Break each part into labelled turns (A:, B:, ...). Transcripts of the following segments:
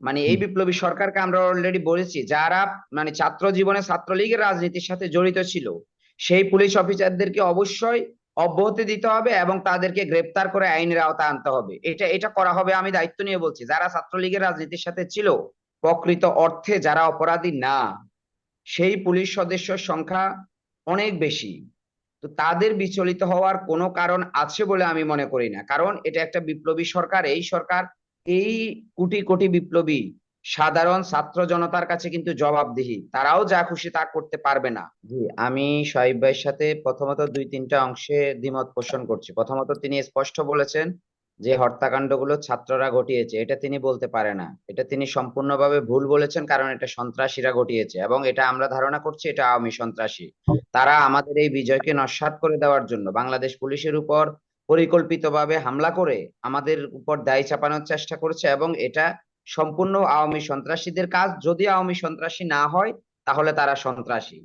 A: মানে এই বিপ্লবী সরকারকে আমরা অলরেডি বলেছি যারা মানে ছাত্র জীবনে ছাত্রলীগের রাজনীতির সাথে জড়িত ছিল সেই পুলিশ অফিসারদেরকে অবশ্যই অব্যাহতি দিতে হবে এবং তাদেরকে গ্রেপ্তার করে আইনের আওতায় আনতে হবে। এটা এটা করা হবে আমি দায়িত্ব নিয়ে বলছি। যারা ছাত্রলীগের রাজনীতির সাথে ছিল প্রকৃত অর্থে যারা অপরাধী না সেই পুলিশ সদস্যের সংখ্যা অনেক বেশি। তো তাদের বিচলিত হওয়ার কোনো কারণ আছে বলে আমি মনে করি না। কারণ এটা একটা বিপ্লবী সরকার এই সরকার এই কোটি কোটি বিপ্লবী সাধারণ ছাত্র জনতার কাছে কিন্তু জবাবদিহি। তারাও যা খুশি তা করতে পারবে না। জি, আমি শহীদ ভাইয়ের সাথে প্রথমত দুই তিনটা অংশে দ্বিমত পোষণ করছি। প্রথমত তিনি স্পষ্ট বলেছেন যে হত্যাকাণ্ডগুলো ছাত্ররা ঘটিয়েছে। এটা তিনি বলতে পারে না। এটা তিনি সম্পূর্ণভাবে ভুল বলেছেন কারণ এটা সন্ত্রাসীরা ঘটিয়েছে এবং এটা আমরা ধারণা করছি এটা আওয়ামী সন্ত্রাসী। তারা আমাদের এই বিজয়কে নস্যাৎ করে দেওয়ার জন্য। বাংলাদেশ পুলিশের উপর পরিকল্পিতভাবে হামলা করে আমাদের উপর দায় চাপানোর চেষ্টা করছে এবং এটা সম্পূর্ণ আওয়ামী সন্ত্রাসীদের কাজ। যদি আওয়ামী সন্ত্রাসী না হয়, তাহলে তারা সন্ত্রাসী।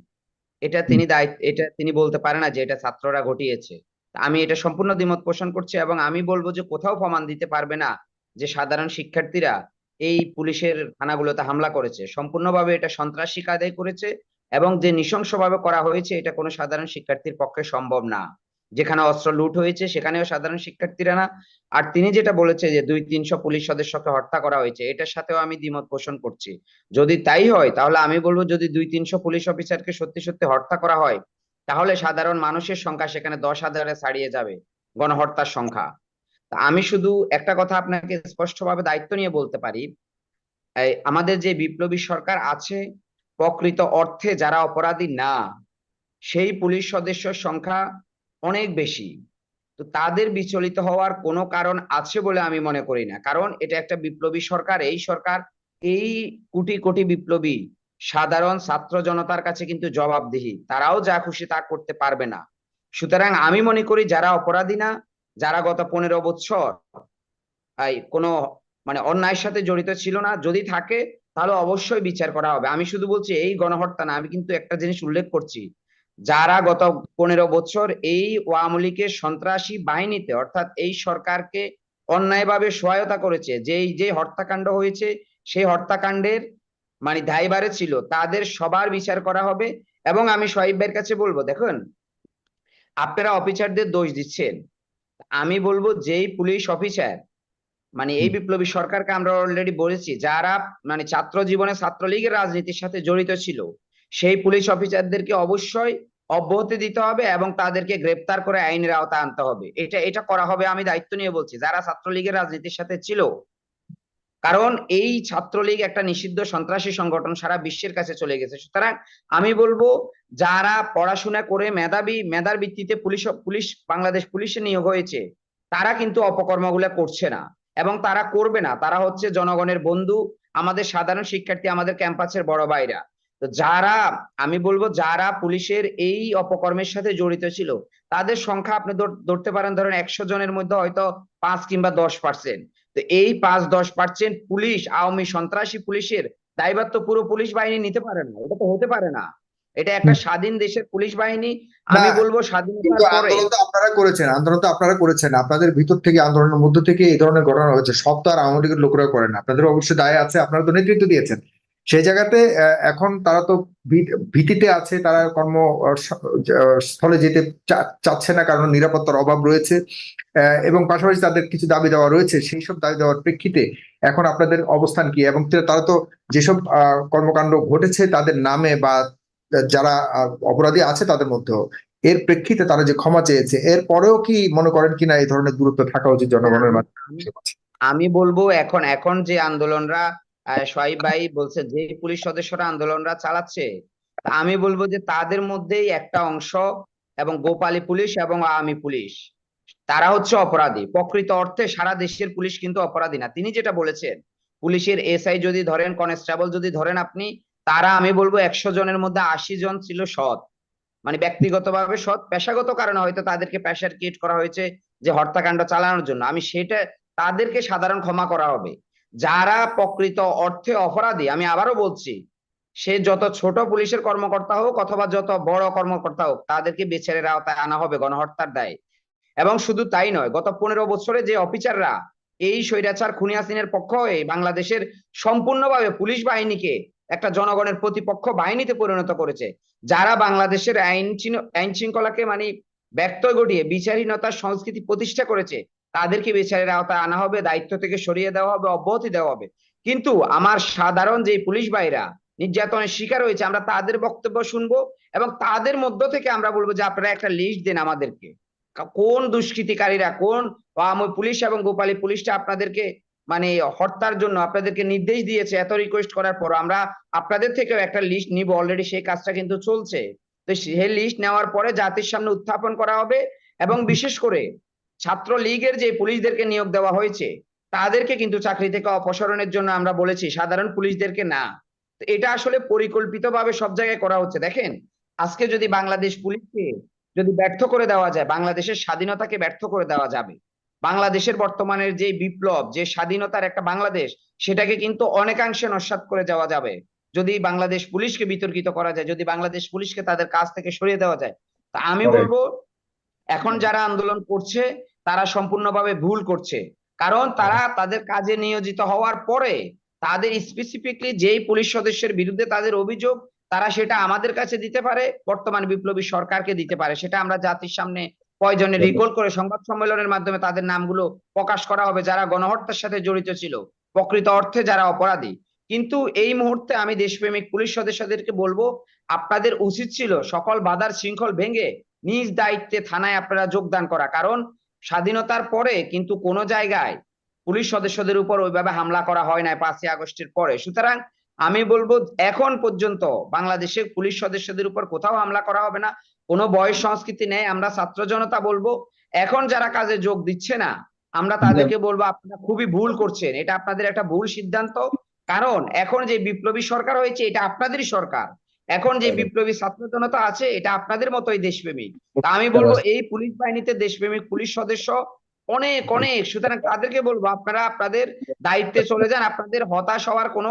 A: এটা তিনি দায়িত্ব, এটা তিনি বলতে পারে না যে এটা ছাত্ররা ঘটিয়েছে। আমি এটা সম্পূর্ণ দ্বিমত পোষণ করছি এবং আমি বলব যে কোথাও প্রমাণ দিতে পারবে না যে সাধারণ শিক্ষার্থীরা এই পুলিশের থানাগুলোতে হামলা করেছে। সম্পূর্ণভাবে এটা সন্ত্রাসী কায়দায় করেছে এবং যে নৃশংসভাবে করা হয়েছে, এটা কোনো সাধারণ শিক্ষার্থীর পক্ষে সম্ভব না। যেখানে অস্ত্র লুট হয়েছে, সেখানেও সাধারণ শিক্ষার্থীরা না। আর তিনি যেটা বলেছে যে, দুই তিনশো পুলিশ সদস্যকে হত্যা করা হয়েছে, এটার সাথেও আমি দ্বিমত পোষণ করছি। যদি তাই হয়, তাহলে আমি বলব যদি দুই তিনশো পুলিশ অফিসারকে সত্যি সত্যি হত্যা করা হয়, তাহলে সাধারণ মানুষের সংখ্যা সেখানে দশ হাজারে ছাড়িয়ে যাবে গণহত্যার সংখ্যা। আমি শুধু একটা কথা আপনাকে স্পষ্টভাবে দায়িত্ব নিয়ে বলতে পারি। আমাদের যে বিপ্লবী সরকার আছে, প্রকৃত অর্থে যারা অপরাধী না, সেই পুলিশ সদস্যের সংখ্যা অনেক বেশি। তো তাদের বিচলিত হওয়ার কোনো কারণ আছে বলে আমি মনে করি না। কারণ এটা একটা বিপ্লবী সরকার। এই সরকার এই কোটি কোটি বিপ্লবী, সাধারণ ছাত্র জনতার কাছে কিন্তু জবাবদিহি। তারাও যা খুশি তা করতে পারবে না। সুতরাং আমি মনে করি যারা অপরাধী না, যারা গত পনেরো বছর কোনো মানে অন্যায়ের সাথে জড়িত ছিল না, যদি থাকে তাহলে অবশ্যই বিচার করা হবে। আমি শুধু বলছি এই গণহত্যা না, আমি কিন্তু একটা জিনিস উল্লেখ করছি। যারা গত পনেরো বছর এই আওয়ামী লীগের সন্ত্রাসী বাহিনীতে অর্থাৎ এই সরকারকে অন্যায়ভাবে সহায়তা করেছে যেই যে হত্যাকাণ্ড হয়েছে সেই হত্যাকাণ্ডের মানে দায়ভারে ছিল তাদের সবার বিচার করা হবে। এবং আমি শহীদ কাছে বলব দেখুন আপনারা অফিসারদের দোষ দিচ্ছেন। আমি বলব যেই পুলিশ অফিসার মানে এই বিপ্লবী সরকারকে আমরা অলরেডি বলেছি যারা মানে ছাত্র জীবনে ছাত্রলীগের রাজনীতির সাথে জড়িত ছিল সেই পুলিশ অফিসারদেরকে অবশ্যই অব্যাহতি দিতে হবে এবং তাদেরকে গ্রেপ্তার করে আইনের আওতায় আনতে হবে। এটা এটা করা হবে আমি দায়িত্ব নিয়ে বলছি, যারা ছাত্রলীগের রাজনীতির সাথে ছিল। কারণ এই ছাত্রলীগ একটা নিষিদ্ধ সন্ত্রাসী সংগঠন সারা বিশ্বের কাছে চলে গেছে। সুতরাং আমি বলব, যারা পড়াশোনা করে মেধাবী, মেধার ভিত্তিতে পুলিশ পুলিশ, বাংলাদেশ পুলিশে নিয়োগ হয়েছে, তারা কিন্তু অপকর্মগুলো করছে না এবং তারা করবে না। তারা হচ্ছে জনগণের বন্ধু, আমাদের সাধারণ শিক্ষার্থী, আমাদের ক্যাম্পাসের বড় ভাইরা। তো যারা আমি বলব যারা পুলিশের এই অপকর্মের সাথে জড়িত ছিল তাদের সংখ্যা আপনি ধরতে পারেন ধরেন একশো জনের মধ্যে হয়তো পাঁচ কিংবা দশ পার্সেন্ট তো এই পাঁচ দশ পার্সেন্ট পুলিশ আওয়ামী সন্ত্রাসী পুলিশের দায়ভার তো পুরো পুলিশ বাহিনী নিতে পারে না। এটা তো হতে পারে না। এটা একটা স্বাধীন দেশের পুলিশ বাহিনী। আমি বলব স্বাধীনতার পরে
B: আন্দোলন তো আপনারা করেছেন আন্দোলন তো আপনারা করেছেন। আপনাদের ভিতর থেকে আন্দোলনের মধ্য থেকে এই ধরনের ঘটনা হয়েছে। সব তো আর আওয়ামী লীগের লোকেরা করেন না। আপনাদের অবশ্যই দায় আছে আপনারা তো নেতৃত্ব দিয়েছেন। সেই জায়গাতে এখন তারা তো ভীতিতে আছে, তারা কর্ম স্থলে যেতে চাচ্ছে না কারণ নিরাপত্তার অভাব রয়েছে। এবং পাশাপাশি তাদের কিছু দাবি দেওয়া রয়েছে, সেই সব দাবি দেওয়ার প্রেক্ষিতে এখন আপনাদের অবস্থান কি? এবং তারা তো যেসব কর্মকাণ্ড ঘটেছে তাদের নামে বা যারা অপরাধী আছে তাদের মধ্যেও, এর প্রেক্ষিতে তারা যে ক্ষমা চেয়েছে, এর পরেও কি মনে করেন কিনা এই ধরনের দূরত্ব থাকা উচিত জনগণের মাঝে?
A: আমি বলব এখন এখন যে আন্দোলনরা সোহাইব ভাই বলছে, যে পুলিশ সদস্যরা আন্দোলনরা চালাচ্ছে আমি বলব যে তাদের মধ্যেই একটা অংশ এবং গোপালী পুলিশ এবং আওয়ামী পুলিশ, তারা হচ্ছে অপরাধী। প্রকৃত অর্থে সারা দেশের পুলিশ কিন্তু অপরাধী না। তিনি যেটা বলেছেন, পুলিশের এসআই যদি ধরেন, কনস্টেবল যদি ধরেন আপনি, তারা আমি বলব একশো জনের মধ্যে আশি জন ছিল সৎ। মানে ব্যক্তিগতভাবে সৎ। পেশাগত কারণে হয়তো তাদেরকে পেশার ক্রিয়েট করা হয়েছে যে হত্যাকাণ্ড চালানোর জন্য। আমি সেটা, তাদেরকে সাধারণ ক্ষমা করা হবে। যারা প্রকৃত অর্থে অপরাধী, আমি আবারও বলছি, সে যত ছোট পুলিশের কর্মকর্তা হোক অথবা যত বড় কর্মকর্তা হোক, তাদেরকে বিচারের আওতায় আনা হবে গণহত্যার দায়ে। এবং শুধু তাই নয়, গত পনেরো বছরে যে অফিসাররা এই স্বৈরাচার খুনি হাসিনের পক্ষ হয়ে বাংলাদেশের সম্পূর্ণভাবে পুলিশ বাহিনীকে একটা জনগণের প্রতিপক্ষ বাহিনীতে পরিণত করেছে, যারা বাংলাদেশের আইন আইন শৃঙ্খলাকে মানে ব্যক্ত ঘটিয়ে বিচারহীনতার সংস্কৃতি প্রতিষ্ঠা করেছে তাদেরকে বিচারের আওতায় আনা হবে, দায়িত্ব থেকে সরিয়ে দেওয়া হবে, অব্যাহতি দেওয়া হবে। কিন্তু আমার সাধারণ যে পুলিশ ভাইরা নির্যাতনের শিকার হয়েছে, আমরা তাদের বক্তব্য শুনব এবং তাদের মধ্য থেকে আমরা বলব যে আপনারা একটা লিস্ট দেন আমাদেরকে। কোন দুষ্কৃতিকারীরা, কোন পুলিশ এবং গোপালী পুলিশটা আপনাদেরকে মানে হত্যার জন্য আপনাদেরকে নির্দেশ দিয়েছে, এত রিকোয়েস্ট করার পর আমরা আপনাদের থেকেও একটা লিস্ট নিব। অলরেডি সেই কাজটা কিন্তু চলছে। তো সেই লিস্ট নেওয়ার পরে জাতির সামনে উত্থাপন করা হবে এবং বিশেষ করে ছাত্র লীগের যে পুলিশদেরকে নিয়োগ দেওয়া হয়েছে তাদেরকে কিন্তু চাকরি থেকে অপসারণের জন্য আমরা বলেছি সাধারণ পুলিশদেরকে না। এটা আসলে পরিকল্পিতভাবে সব জায়গায় করা হচ্ছে। দেখেন আজকে যদি বাংলাদেশ পুলিশকে যদি ব্যর্থ করে দেওয়া যায় বাংলাদেশের স্বাধীনতাকে ব্যর্থ করে দেওয়া যাবে বাংলাদেশের বর্তমানের যে বিপ্লব যে স্বাধীনতার একটা বাংলাদেশ সেটাকে কিন্তু অনেকাংশে নস্যাৎ করে যাওয়া যাবে। যদি বাংলাদেশ পুলিশকে বিতর্কিত করা যায় যদি বাংলাদেশ পুলিশকে তাদের কাজ থেকে সরিয়ে দেওয়া যায় তা আমি বলব এখন যারা আন্দোলন করছে তারা সম্পূর্ণভাবে ভুল করছে। কারণ তারা তাদের কাজে নিয়োজিত হওয়ার পরে তাদের স্পেসিফিকলি যেই পুলিশ সদস্যের বিরুদ্ধে তাদের অভিযোগ তারা সেটা আমাদের কাছে দিতে পারে বর্তমান বিপ্লবী সরকারকে দিতে পারে। সেটা আমরা জাতির সামনে প্রয়োজনে রিকল করে সংবাদ সম্মেলনের মাধ্যমে তাদের নামগুলো প্রকাশ করা হবে যারা গণহত্যার সাথে জড়িত ছিল প্রকৃত অর্থে যারা অপরাধী। কিন্তু এই মুহূর্তে আমি দেশপ্রেমিক পুলিশ সদস্যদেরকে বলব আপনাদের উচিত ছিল সকল বাধার শৃঙ্খল ভেঙে নিজ দায়িত্বে থানায় আপনারা যোগদান করা। কারণ স্বাধীনতার পরে কিন্তু কোনো জায়গায় পুলিশ সদস্যদের উপর ওইভাবে হামলা করা হয় না পাঁচই আগস্টের পরে। সুতরাং আমি বলব, এখন পর্যন্ত বাংলাদেশে পুলিশ সদস্যদের উপর কোথাও হামলা করা হবে না। কোনো বয়স সংস্কৃতি নেই, আমরা ছাত্র জনতা বলব। এখন যারা কাজে যোগ দিচ্ছে না, আমরা তাদেরকে বলব, আপনারা খুবই ভুল করছেন। এটা আপনাদের একটা ভুল সিদ্ধান্ত। কারণ এখন যে বিপ্লবী সরকার হয়েছে, এটা আপনাদেরই সরকার। এখন যে বিপ্লবী জনতা আছে এটা আপনাদের মতোই দেশপ্রেমিক তা আমি বলব এই পুলিশ বাহিনীতে দেশপ্রেমিক পুলিশ সদস্য অনেক অনেক। সুতরাং তাদেরকে বলব আপনারা আপনাদের দায়িত্বে চলে যান আপনাদের হতাশ হওয়ার কোনো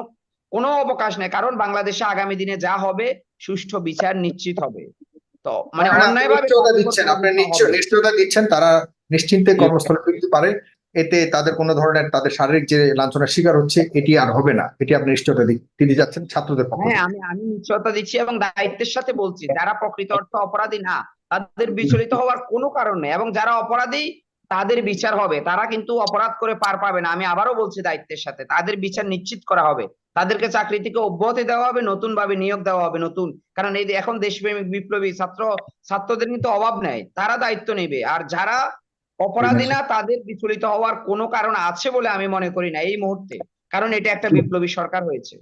A: কোনো অবকাশ নেই। কারণ বাংলাদেশে আগামী দিনে যা হবে সুষ্ঠু বিচার নিশ্চিত হবে। তো মানে
B: আপনারা
A: অন্যায় ভাবে
B: নিশ্চয়তা দিচ্ছেন আপনি নিশ্চয়তা দিচ্ছেন তারা নিশ্চিন্তে কর্মস্থলে ফিরতে পারে। এতে তাদের কোনো ধরনের তাদের শারীরিক যে লাঞ্ছনার শিকার হচ্ছে এটি আর হবে না। এটি আপনি নিশ্চয়তা দি- দিতে যাচ্ছেন ছাত্রদের পক্ষ
A: হ্যাঁ আমি আমি নিশ্চয়তা দিচ্ছি এবং দায়িত্বের সাথে বলছি যারা প্রকৃত অর্থ অপরাধী না তাদের বিচলিত হওয়ার কোনো কারণ নেই এবং যারা অপরাধী তাদের বিচার হবে। তারা কিন্তু অপরাধ করে পার পাবে না। আমি আবারও বলছি দায়িত্বের সাথে। তাদের বিচার নিশ্চিত করা হবে। তাদেরকে চাকরি থেকে অব্যাহতি দেওয়া হবে নতুন ভাবে নিয়োগ দেওয়া হবে নতুন। কারণ এই এখন দেশপ্রেমিক বিপ্লবী ছাত্র ছাত্রদের কিন্তু অভাব নেই। তারা দায়িত্ব নেবে। আর যারা অপরাধী না তাদের বিচলিত হওয়ার কোনো কারণ আছে বলে আমি মনে করি না এই মুহূর্তে। কারণ এটা একটা বিপ্লবী সরকার হয়েছে।